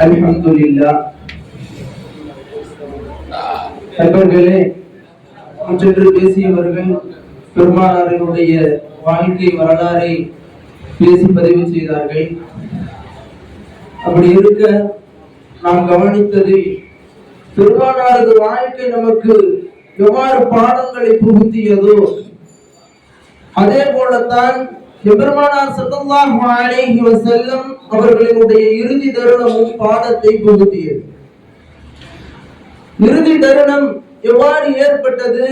அல்ஹம்துலில்லா நண்பர்களே முற்றென்று பேசியவர்கள் பெருமானாரினுடைய வாழ்க்கை வரலாறை பேசி பதிவு செய்தார்கள். அப்படி இருக்க நாம் கவனித்தது பெருமானாரது வாழ்க்கை நமக்கு எவ்வாறு பாடங்களை புகுத்தியதோ அதே போலத்தான் எபெருமானார் ஸல்லல்லாஹு அலைஹி வஸல்லம் அவர்களினுடைய இறுதி தருணமும் பாடத்தை புகுத்தியது இறுதி தருணம் எவ்வாறு ஏற்பட்டது?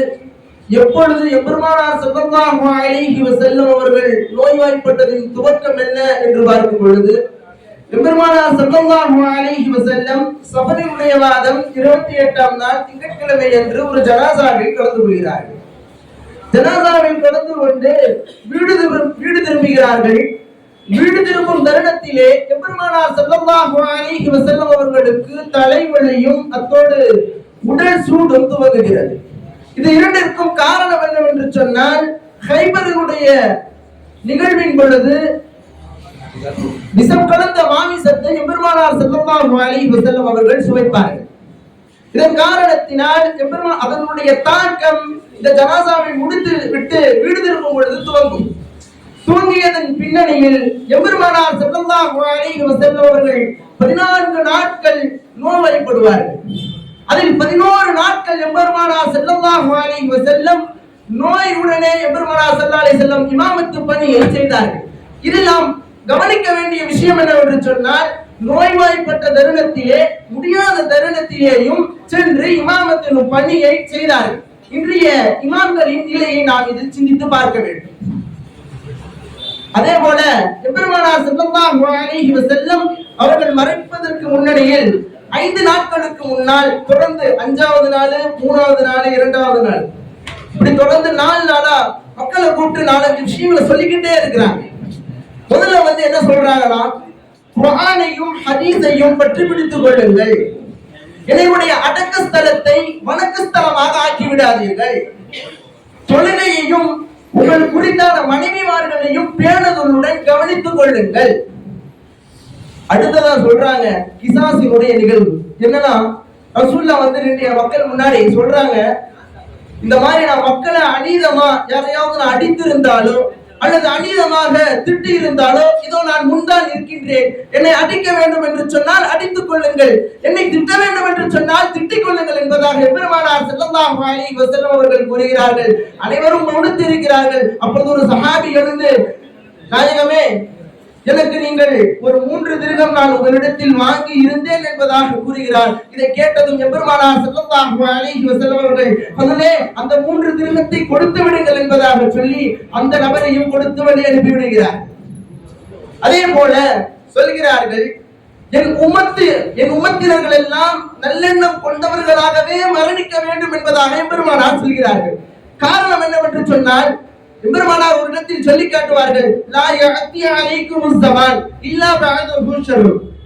எப்பொழுது எபெருமானார் ஸல்லல்லாஹு அலைஹி வஸல்லம் அவர்கள் நோய்வாய்ப்பட்டதின் துவக்கம் என்ன என்று பார்க்கும் பொழுது எபெருமானார் ஸல்லல்லாஹு அலைஹி வஸல்லம் சஃபரினுடைய மாதம் 28ஆம் நாள் திங்கட்கிழமை அன்று ஒரு ஜனாசாவில் கலந்து கொள்கிறார்கள். ஜனாசாவில் கலந்து கொண்டு வீடு திரும்ப- வீடு திரும்புகிறார்கள். வீடு திரும்பும் தருணத்திலே எம்பெருமானார் ஸல்லல்லாஹு அலைஹி வஸல்லம் அவர்களுக்கு தலைவலியும் அத்தோடு உடல் சூடும் துவங்குகிறது. இது இரண்டிற்கும் காரணம் என்னவென்று சொன்னால் ஹைபரினுடைய நிகழ்வின் பொழுது விஷம் கலந்த மாமிசத்தை எம்பெருமானார் ஸல்லல்லாஹு அலைஹி வஸல்லம் அவர்கள் சுவைப்பார்கள். இதன் காரணத்தினால் எம்பெருமா அதனுடைய தாக்கம் இந்த ஜனாசாவை முடித்து விட்டு வீடு திரும்பும் பொழுது துவங்கும். துவங்கியதன் பின்னணியில் எம்பெருமானார் ஸல்லல்லாஹு அலைஹி வஸல்லம் பதினான்கு நாட்கள் நோய்வரைப்படுவார்கள் அதில் பதினோரு நாட்கள் எம்பெருமானார் ஸல்லல்லாஹு அலைஹி வஸல்லம் நோயுடனே எம்பெருமானார் ஸல்லல்லாஹு அலைஹி வஸல்லம் இமாமத்து பணியை செய்தார்கள். இதில் நாம் கவனிக்க வேண்டிய விஷயம் என்னவென்று சொன்னால் நோய்வாய்ப்பட்ட தருணத்திலே முடியாத தருணத்திலேயும் சென்று இமாமத்தின் பணியை செய்தார்கள். இன்றைய இமாம்களின் நிலையை நாம் இதில் சிந்தித்து பார்க்க வேண்டும். அதே போல எம்பெருமானார் ஸல்லல்லாஹு அழகி செல்லும் அவர்கள் மறைப்பதற்கு முன்னணியில் ஐந்து நாட்களுக்கு முன்னால் தொடர்ந்து அஞ்சாவது நாள் மூணாவது நாள் இரண்டாவது நாள். இப்படி தொடர்ந்து நாலு நாளா மக்களை கூப்பிட்டு நாலஞ்சு விஷயங்களை சொல்லிக்கிட்டே இருக்கிறாங்க. முதல்ல வந்து என்ன சொல்றாங்கன்னா குரானையும் ஹதீஸையும் பற்றி பிடித்துக் கொள்ளுங்கள். இறைவனுடைய அடக்க ஸ்தலத்தை வணக்க ஸ்தலமாக ஆக்கி விடாதீர்கள் உங்கள் குறித்தான மனைவிமார்களையும் பேணுதலுடன் கவனித்துக் கொள்ளுங்கள். அடுத்ததா சொல்றாங்க கிசாசினுடைய நிகழ்வு. என்னன்னா ரசூல்லா வந்து இன்றைய மக்கள் முன்னாடி சொல்றாங்க இந்த மாதிரி நான் மக்களை அநீதமா யாரையாவது நான் அடித்திருந்தாலும் அல்லது அநீதமாக திட்டி இருந்தாலோ இதோ நான் முன்தான் இருக்கின்றேன் என்னை அடிக்க வேண்டும் என்று சொன்னால் அடித்துக் கொள்ளுங்கள். என்னை திட்ட வேண்டும் என்று சொன்னால் திட்டிக் கொள்ளுங்கள் என்பதாக பெருமானார் செல்லந்தாம் அலைஹி அவர்கள் கூறுகிறார்கள். அனைவரும் உடுத்திருக்கிறார்கள். அப்பொழுது ஒரு சஹாபி எழுந்து நாயகமே எனக்கு நீங்கள் ஒரு மூன்று திருகம் நான் உங்களிடத்தில் வாங்கி இருந்தேன் என்பதாக கூறுகிறார். இதை கேட்டதும் எம்பெருமானார் ஸல்லல்லாஹு அலைஹி வஸல்லம் அவர்கள் முதலே அந்த மூன்று திருகத்தை கொடுத்து விடுங்கள் என்பதாக சொல்லி அந்த நபரையும் கொடுத்து வழி அனுப்பிவிடுகிறார் அதே போல சொல்கிறார்கள் என் உமத்து என் உமத்தினர்கள் எல்லாம் நல்லெண்ணம் கொண்டவர்களாகவே மரணிக்க வேண்டும் என்பதாக எம்பெருமானார் சொல்கிறார்கள். காரணம் என்னவென்று சொன்னால் எம்பெருமானார் ஒரு இடத்தில் சொல்லி காட்டுவார்கள் லா யஅத்தி அலைக்கும் ஸமான் இல்லா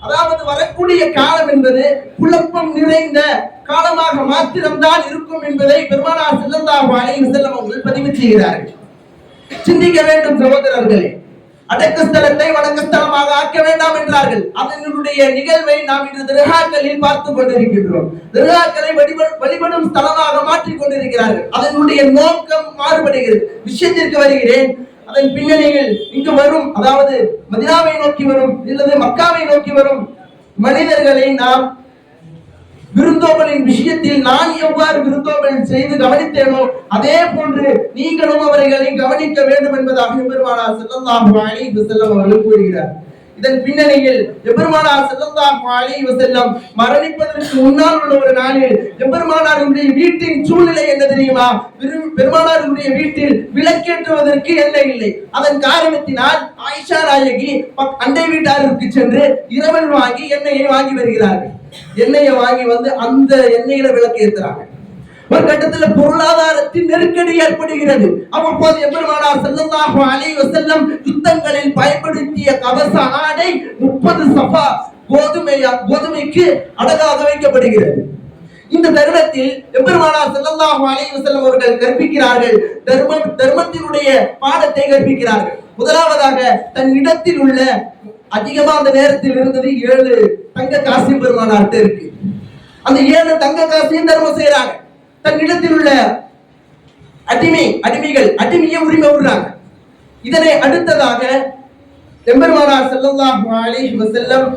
அதாவது வரக்கூடிய காலம் என்பது குழப்பம் நிறைந்த காலமாக மாத்திரம்தான் இருக்கும் என்பதை பெருமானார் ஸல்லல்லாஹு அலைஹி வஸல்லம் அவர்கள் பதிவு செய்கிறார்கள். சிந்திக்க வேண்டும் சகோதரர்களே. அடக்கு ஸ்தலத்தை வணக்க ஸ்தலமாக ஆக்க வேண்டாம் என்றார்கள். அதனுடைய நிகழ்வை நாம் இன்று திருகாக்களில் பார்த்து கொண்டிருக்கின்றோம். திருகாக்களை வழிபடும் ஸ்தலமாக மாற்றிக் கொண்டிருக்கிறார்கள். அதனுடைய நோக்கம் மாறுபடுகிறது. விஷயத்திற்கு வருகிறேன். அதன் பின்னணியில் இங்கு வரும் அதாவது மதினாவை நோக்கி வரும் அல்லது மக்காவை நோக்கி வரும் மனிதர்களை நாம் விருந்தோம்பலின் விஷயத்தில் நான் எவ்வாறு விருந்தோம்பல் செய்து கவனித்தேனோ அதே போன்று நீங்களும் அவர்களை கவனிக்க வேண்டும் என்பதாக எம்பெருமானார் ஸல்லல்லாஹு அலைஹி செல்லம் அவர்கள் கூறுகிறார். இதன் பின்னணியில் எம்பெருமானார் ஸல்லல்லாஹு அலைஹி வஸல்லம் மரணிப்பதற்கு முன்னால் உள்ள ஒரு நாளில் எம்பெருமானாருடைய வீட்டின் சூழ்நிலை என்ன தெரியுமா? பெரும்- பெருமானாருடைய வீட்டில் விளக்கேற்றுவதற்கு எண்ணெய் இல்லை. அதன் காரணத்தினால் ஆயிஷா நாயகி பக்- அண்டை வீட்டாருக்கு சென்று இரவல் வாங்கி எண்ணெயை வாங்கி வருகிறார்கள். எண்ணெயை வாங்கி வந்து அந்த எண்ணெயில விளக்கு ஏத்துறாங்க. ஒரு கட்டத்துல பொருளாதாரத்தின் நெருக்கடி ஏற்படுகிறது. அவ்வப்போது எம்பெருமானார் ஸல்லல்லாஹு அலைஹி செல்லம் யுத்தங்களில் பயன்படுத்திய கவச ஆடை முப்பது சபா கோதுமை கோதுமைக்கு அழகாக வைக்கப்படுகிறது. இந்த தருணத்தில் எம்பெருமானார் ஸல்லல்லாஹு அலைஹி வஸல்லம் அவர்கள் கற்பிக்கிறார்கள். தர்மம் தர்மத்தினுடைய பாடத்தை கற்பிக்கிறார்கள். முதலாவதாக தன் இடத்தில் உள்ள அதிகமா அந்த நேரத்தில் இருந்தது ஏழு தங்க காசி பெருமானார்ட்ட இருக்கு. அந்த ஏழு தங்க காசையும் தர்மம் செய்யறாங்க தன் இடத்தில் உள்ள அடிமை அடிமைகள் அடிமையை உரிமை விடுறாங்க இதனை அடுத்ததாக எம்பெருமானார் ஸல்லல்லாஹு அலைஹி வஸல்லம்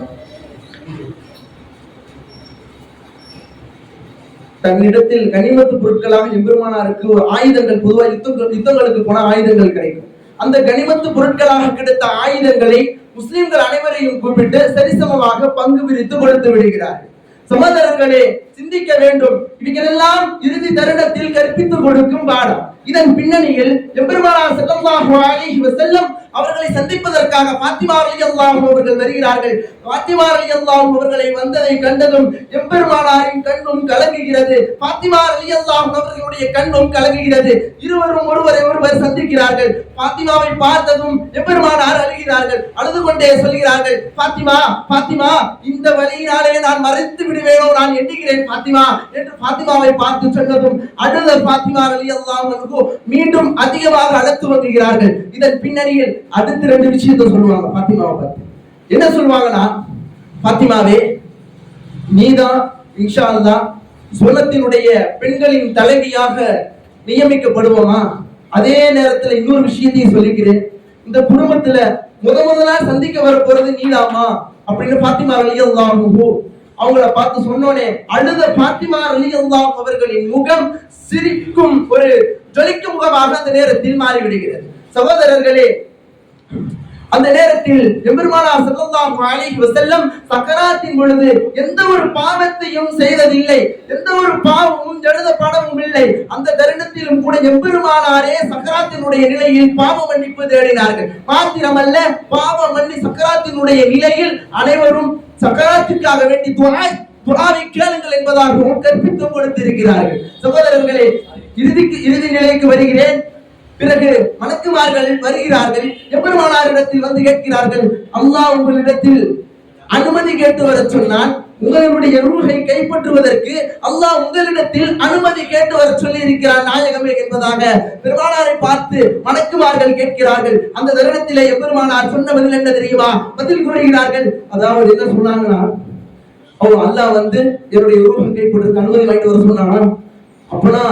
தன்னிடத்தில் கனிமத்து பொருட்களாக எம்பெருமானாருக்கு ஒரு ஆயுதங்கள் பொதுவாக யுத்தங்கள் யுத்தங்களுக்கு போன ஆயுதங்கள் கிடைக்கும். அந்த கனிமத்து பொருட்களாக கிடைத்த ஆயுதங்களை முஸ்லிம்கள் அனைவரையும் கூப்பிட்டு சரிசமமாக பங்கு பிரித்து கொடுத்து விடுகிறார்கள். சகோதரர்களே சிந்திக்க வேண்டும். இவைகளெல்லாம் இறுதி தருணத்தில் கற்பித்து கொடுக்கும் பாடம். இதன் பின்னணியில் எம்பெருமானா ஸல்லல்லாஹு அலைஹி அவர்களை சந்திப்பதற்காக பாத்திமா ரலியல்லாஹு அவர்கள் வருகிறார்கள். பாத்திமா ரலியல்லாஹு அவர்களை வந்ததை கண்டதும் எம்பெருமானாரின் கண்ணும் கலங்குகிறது. பாத்திமா ரலியல்லாஹு அவர்களுடைய கண்ணும் கலங்குகிறது. இருவரும் ஒருவரை ஒருவர் சந்திக்கிறார்கள். பாத்திமாவை பார்த்ததும் எம்பெருமானார் அழுகிறார்கள். அழுது கொண்டே சொல்கிறார்கள் பாத்திமா பாத்திமா இந்த வழியினாலே நான் மறைத்து விடுவேனோ நான் எண்ணுகிறேன் பாத்திமா என்று பாத்திமாவை பார்த்து சொன்னதும் அழுத பாத்திமா ரலியல்லாஹு மீண்டும் அதிகமாக அழைத்து வருகிறார்கள். இதன் பின்னணியில் அடுத்த ரெண்டு விஷயத்தை சொல்லுவாங்க பாத்திமாவை பத்தி. என்ன சொல்லுவாங்கன்னா பாத்திமாவே நீதான் இன்ஷா அல்லா சுவனத்தினுடைய பெண்களின் தலைவியாக நியமிக்கப்படுவோமா? அதே நேரத்துல இன்னொரு விஷயத்தையும் சொல்லிக்கிறேன். இந்த குடும்பத்துல முத முதலா சந்திக்க வர போறது நீதாமா அப்படின்னு பாத்திமா ரலியல்லாஹு அவங்கள பார்த்து சொன்னோனே அழுத பாத்திமா ரலியல்லாஹு அவர்களின் முகம் சிரிக்கும் ஒரு ஜொலிக்கும் முகமாக அந்த நேரத்தில் மாறிவிடுகிறது. சகோதரர்களே அந்த நேரத்தில் எம்பெருமானார் ஸல்லல்லாஹு அலைஹி வஸல்லம் சக்கராத்தின் பொழுது எந்த ஒரு பாவத்தையும் செய்ததில்லை எந்த ஒரு பாவமும் எழுத பாடமும் இல்லை. அந்த தருணத்திலும் கூட எம்பெருமானாரே சக்கராத்தினுடைய நிலையில் பாவ மன்னிப்பு தேடினார்கள். மாத்திரமல்ல பாவ மன்னி சக்கராத்தினுடைய நிலையில் அனைவரும் சக்கராத்திற்காக வேண்டி துஆ துஆவை கேளுங்கள் என்பதாகவும் கற்பித்தும் கொடுத்திருக்கிறார்கள். சகோதரர்களே இறுதிக்கு இறுதி நிலைக்கு வருகிறேன். பிறகு மலக்குமார்கள் வருகிறார்கள். எப்பெருமானாரிடத்தில் வந்து கேட்கிறார்கள் அல்லாஹ் உங்களிடத்தில் அனுமதி கேட்டு வர சொன்னான் உங்களுடைய ரூகை கைப்பற்றுவதற்கு அல்லாஹ் உங்களிடத்தில் அனுமதி கேட்டு வர சொல்லி இருக்கிறார் நாயகமே என்பதாக பெருமானாரை பார்த்து மணக்குமார்கள் கேட்கிறார்கள். அந்த தருணத்திலே எப்பெருமானார் சொன்ன பதில் என்ன தெரியுமா? பதில் கூறுகிறார்கள். அதாவது என்ன சொன்னாங்கன்னா ஓ அல்லாஹ் வந்து என்னுடைய ரூஹை கைப்பற்றுவதற்கு அனுமதி வாங்கிட்டு வர சொன்னானா அப்பனா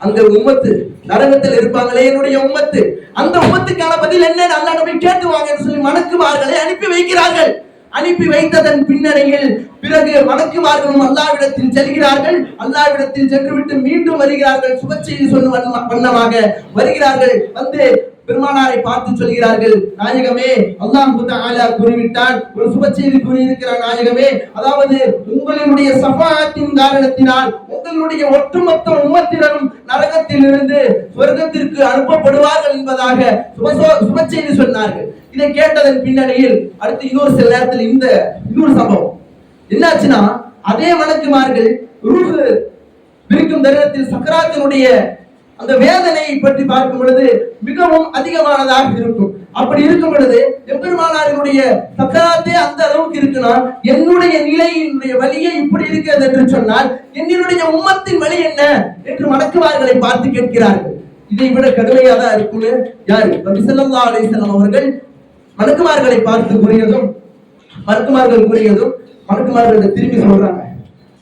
அந்த உம்மத்து நரகத்தில் இருப்பாங்களே என்னுடைய உம்மத்து. அந்த உம்மத்துக்கான பதில் என்ன? அல்லாஹ் போய் கேட்டுவாங்கன்னு சொல்லி மணக்குமார்களை அனுப்பி வைக்கிறார்கள். அனுப்பி வைத்ததன் பின்னணியில் பிறகு வணக்குமார்களும் அல்லாவிடத்தில் செல்கிறார்கள். அல்லாவிடத்தில் சென்றுவிட்டு மீண்டும் வருகிறார்கள். சுபச்செய்தி சொல்லும் வண்ணமாக வருகிறார்கள். வந்து பெருமானாரை பார்த்து சொல்கிறார்கள். நாயகமே அல்லாஹ் தஆலா கூறிவிட்டான். ஒரு சுபச்செய்தி கூறியிருக்கிறார் நாயகமே. அதாவது உங்களுடைய சபாத்தின் காரணத்தினால் உங்களுடைய ஒட்டுமொத்த உம்மத்தினரும் நரகத்தில் இருந்து சொர்க்கத்திற்கு அனுப்பப்படுவார்கள் என்பதாக சுபசோ- சுபச்செய்தி சொன்னார்கள். இதை கேட்டதன் பின்னணியில் அடுத்து இன்னொரு சில நேரத்தில் இந்த இன்னொரு சம்பவம். என்னாச்சுன்னா அதே வணக்குமார்கள் ரூஹு பிரிக்கும் தருணத்தில் சக்கராத்தினுடைய அந்த வேதனையை பற்றி பார்க்கும் பொழுது மிகவும் அதிகமானதாக இருக்கும். அப்படி இருக்கும் பொழுது எம்பெருமானாரினுடைய சக்கராத்தே அந்த அளவுக்கு இருக்குன்னா என்னுடைய நிலையினுடைய வழியே இப்படி இருக்கிறது என்று சொன்னால் என்னுடைய உம்மத்தின் வழி என்ன என்று மடக்குவார்களை பார்த்து கேட்கிறார்கள். இதை விட கடுமையா தான் இருக்குன்னு யார்? நபி அலிசல்லாம் அவர்கள் மணக்குமார்களை பார்த்து கூறியதும் மலக்குமார்கள் கூறியதும் மலக்குமார்கள் திரும்பி சொல்றாங்க.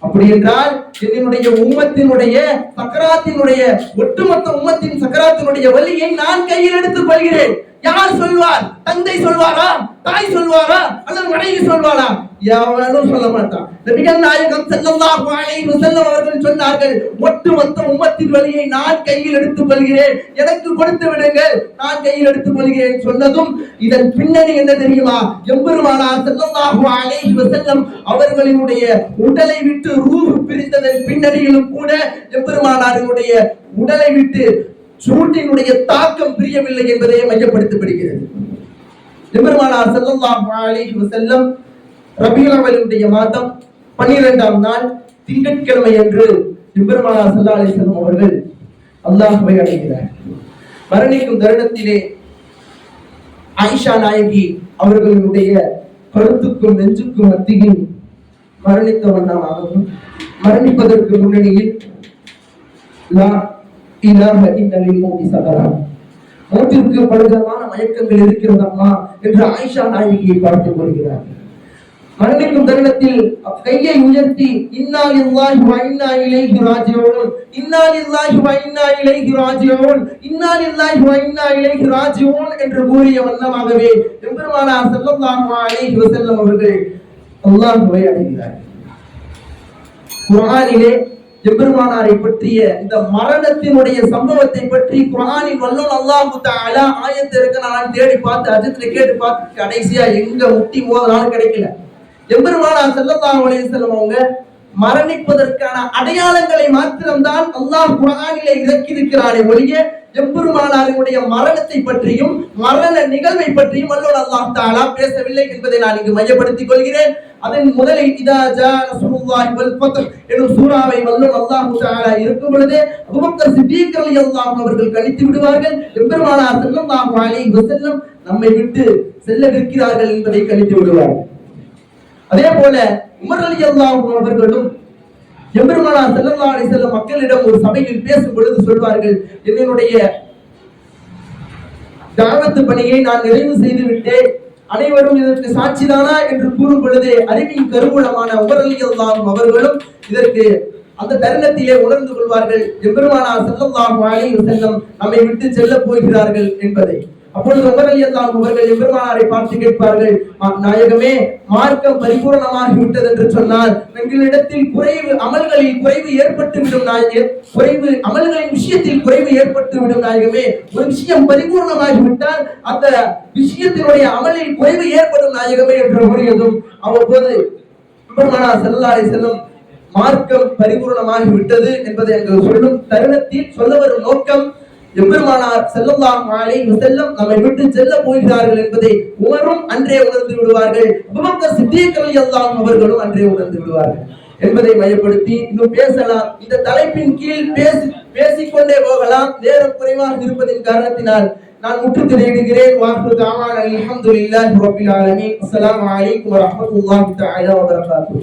அப்படி என்றால் என்னுடைய உம்மத்தினுடைய சக்கராத்தினுடைய ஒட்டுமொத்த உம்மத்தின் சக்கராத்தினுடைய வலியை நான் கையில் எடுத்துக் கொள்கிறேன். யார் சொல்வார்? தந்தை சொல்வாரா தாய் சொல்வாரா? அல்லது மனைவி சொல்வாரா எவனும் சொல்ல மாட்டான். நபிகள் நாயகம் ஸல்லல்லாஹு அலைஹி வஸல்லம் அவர்கள் சொன்னார்கள் ஒட்டுமொத்த உம்மத்தின் வழியை நான் கையில் எடுத்துக் கொள்கிறேன் எனக்கு கொடுத்து விடுங்கள் நான் கையில் எடுத்துக் கொள்கிறேன் சொன்னதும் இதன் பின்னணி என்ன தெரியுமா? எம்பெருமானா ஸல்லல்லாஹு அலைஹி வஸல்லம் அவர்களினுடைய உடலை விட்டு ரூஹ் பிரிந்ததன் பின்னணியிலும் கூட எம்பெருமானாருடைய உடலை விட்டு சூட்டினுடைய தாக்கம் பிரியவில்லை என்பதை மையப்படுத்தப்படுகிறது. எம்பெருமானார் செல்லம் அலைஹி வஸல்லம் ரபியுல் மாதம் பன்னிரெண்டாம் நாள் திங்கட்கிழமை அன்று எம்பெருமானார் ஸல்லல்லாஹு அலைஹி அவர்கள் அல்லாஹுவை அடைகிறார். மரணிக்கும் தருணத்திலே ஆயிஷா நாயகி அவர்களுடைய கருத்துக்கும் நெஞ்சுக்கும் மத்தியில் மரணித்த வண்ணமாகவும் மரணிப்பதற்கு முன்னணியில் லா இன்னலில் மௌதி பலவிதமான மயக்கங்கள் இருக்கிறதம்மா என்று ஆயிஷா நாயகியை பார்த்து கொள்கிறார். மரணிக்கும் தருணத்தில் கையை உயர்த்தி இன்னா லில்லாஹி வ இலைஹி இன்னா லில்லாஹி வ இலைஹி ராஜிஊன் இன்னா லில்லாஹி இலைஹி என்று கூறிய வண்ணமாகவே எம்பெருமானார் ஸல்லல்லாஹு அலைஹி வஸல்லம் அவர்கள் அல்லாஹ்வை அடைகிறார். குர்ஆனிலே எம்பெருமானாரை பற்றிய இந்த மரணத்தினுடைய சம்பவத்தை பற்றி குர்ஆனின் வல்லோன் அல்லாஹு தஆலா ஆயத்து இருக்க. நான் தேடி பார்த்து அஜத்துல கேட்டு பார்த்து கடைசியா எங்க முட்டி மோதனாலும் கிடைக்கல. எம்பெருமானார் ஸல்லல்லாஹு அலைஹி வஸல்லம் அவங்க மரணிப்பதற்கான அடையாளங்களை மாத்திரம்தான் அல்லாஹ் குரானிலே இறக்கியிருக்கிறானே ஒழிய எம்பெருமானாரினுடைய மரணத்தை பற்றியும் மரண நிகழ்வை பற்றியும் வல்லோன் அல்லாஹ் தாலா பேசவில்லை என்பதை நான் இங்கு மையப்படுத்திக் கொள்கிறேன். அதன் முதலில் இதா ஜா ரசூலுல்லாஹி வல் ஃபத்ஹ் எனும் சூராவை வல்லும் அல்லாஹ் தஆலா இருக்கும் பொழுதே அபூபக்கர் சித்தீக் ரலியல்லாஹு அவர்கள் கழித்து விடுவார்கள். எம்பெருமானார் ஸல்லல்லாஹு அலைஹி வஸல்லம் நம்மை விட்டு செல்லவிருக்கிறார்கள் என்பதை கழித்து விடுவார்கள் அதே போல உமர் ரலியல்லாஹு அவர்களும் எம்பெருமானார் ஸல்லல்லாஹு அலைஹி வஸல்லம் மக்களிடம் ஒரு சபையில் பேசும் பொழுது சொல்வார்கள் என்னுடைய தாவத்து பணியை நான் நிறைவு செய்து விட்டேன். அனைவரும் இதற்கு சாட்சிதானா என்று கூறும் பொழுது அறிவின் கருமூலமான உமர் அவர்களும் இதற்கு அந்த தருணத்திலே உணர்ந்து கொள்வார்கள். எம்பெருமானா செல்லம் அலைஹி நம்மை விட்டு செல்ல போகிறார்கள் என்பதை. அப்பொழுது உமர் ரலியல்லாஹு அவர்கள் எம்பெருமானாரை பார்த்து கேட்பார்கள் நாயகமே மார்க்கம் பரிபூரணமாகி விட்டது என்று சொன்னால் எங்களிடத்தில் குறைவு அமல்களில் குறைவு ஏற்பட்டு விடும் நாயகே குறைவு அமல்களின் விஷயத்தில் குறைவு ஏற்பட்டு விடும் நாயகமே. ஒரு விஷயம் பரிபூர்ணமாகி விட்டால் அந்த விஷயத்தினுடைய அமலில் குறைவு ஏற்படும் நாயகமே என்று கூறியதும் அவ்வப்போது பெருமானார் ஸல்லல்லாஹு செல்லும் மார்க்கம் பரிபூர்ணமாகி விட்டது என்பதை எங்கள் சொல்லும் தருணத்தில் சொல்ல வரும் நோக்கம் எம்பெருமானார் செல்லல்லாம் மாலை செல்லம் நம்மை விட்டு செல்ல போகிறார்கள் என்பதை உமரும் அன்றே உணர்ந்து விடுவார்கள். அபூபக்கர் சித்தீக் அவர்களும் அன்றே உணர்ந்து விடுவார்கள். என்பதை மையப்படுத்தி இன்னும் பேசலாம். இந்த தலைப்பின் கீழ் பேசி பேசிக்கொண்டே போகலாம். நேரம் குறைவாக இருப்பதின் காரணத்தினால் நான் முற்று திரையிடுகிறேன் வாக்கு தாமான் அல்ஹம்துலில்லாஹி ரபில் ஆலமீன். அஸ்ஸலாமு அலைக்கும் வரஹ்மத்துல்லாஹி தஆலா வபரகாத்துஹு.